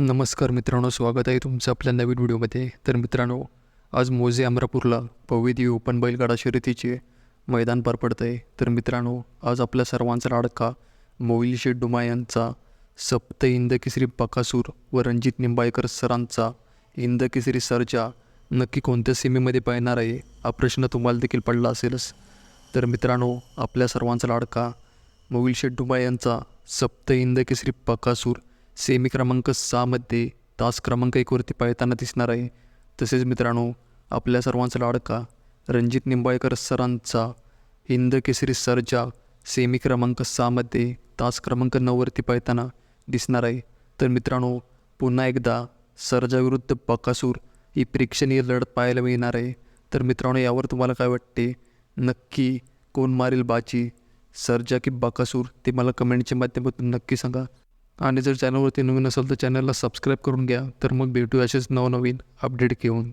नमस्कार मित्रांनो स्वागत आहे तुमचं आपल्या नवीन व्हिडिओमध्ये. तर मित्रांनो आज मोजे अमरापूरला पविदी ओपन बैलगाडा शर्यतीचे मैदान पार पडतं आहे तर मित्रांनो आज आपल्या सर्वांचा लाडका मोईल शेठ डुमा यांचा सप्त इंद केसरी बकासूर व रणजित निंबाळकर सरांचा इंद केसरी सरजा नक्की कोणत्या सीमेमध्ये पाहणार आहे हा प्रश्न तुम्हाला देखील पडला असेलच. तर मित्रांनो आपल्या सर्वांचा लाडका मोविल शेठ यांचा सप्त इंद केसरी पकासूर सेमी क्रमांक सहामध्ये तास क्रमांक एकवरती पाळताना दिसणार आहे. तसेच मित्रांनो आपल्या सर्वांचा लाडका रणजित निंबाळकर सरांचा हिंद केसरी सरजा सेमी क्रमांक सहामध्ये तास क्रमांक नऊवरती पळताना दिसणार आहे. तर मित्रांनो पुन्हा एकदा सरजाविरुद्ध बकासूर ही प्रेक्षणीय लढत पाहायला मिळणार आहे. तर मित्रांनो यावर तुम्हाला काय वाटते? नक्की कोण मारेल बाची सरजा की बकासूर? ते मला कमेंटच्या माध्यमातून नक्की सांगा. आणि जर चॅनलवरती नवीन असेल तर चॅनलला सबस्क्राईब करून घ्या. तर मग भेटू असेच नवनवीन अपडेट घेऊन.